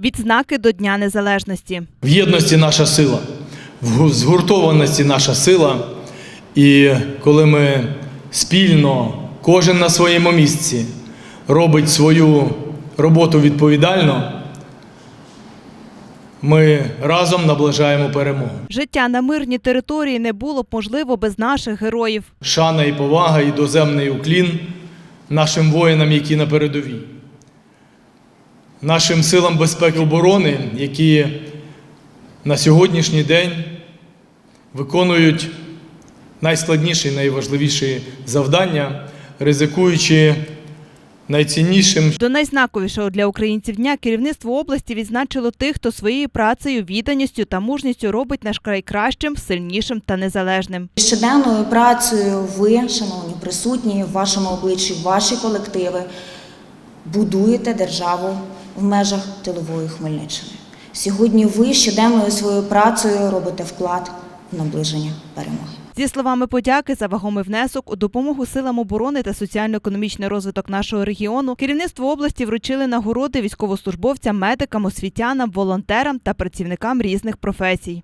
Відзнаки до Дня Незалежності. В єдності наша сила, в згуртованості наша сила. І коли ми спільно, кожен на своєму місці, робить свою роботу відповідально, ми разом наближаємо перемогу. Життя на мирній території не було б можливо без наших героїв. Шана і повага і доземний уклін нашим воїнам, які на передовій, нашим силам безпеки і оборони, які на сьогоднішній день виконують найскладніші, найважливіші завдання, ризикуючи найціннішим До найзнаковішого для українців дня керівництво області відзначило тих, хто своєю працею, відданістю та мужністю робить наш край кращим, сильнішим та незалежним. Щоденною працею ви, шановні присутні, в вашому обличчі, ваші колективи будуєте державу в межах тилової Хмельниччини. Сьогодні ви щоденною своєю працею робите вклад в наближення перемоги. Зі словами подяки за вагомий внесок у допомогу силам оборони та соціально-економічний розвиток нашого регіону, керівництво області вручили нагороди військовослужбовцям, медикам, освітянам, волонтерам та працівникам різних професій.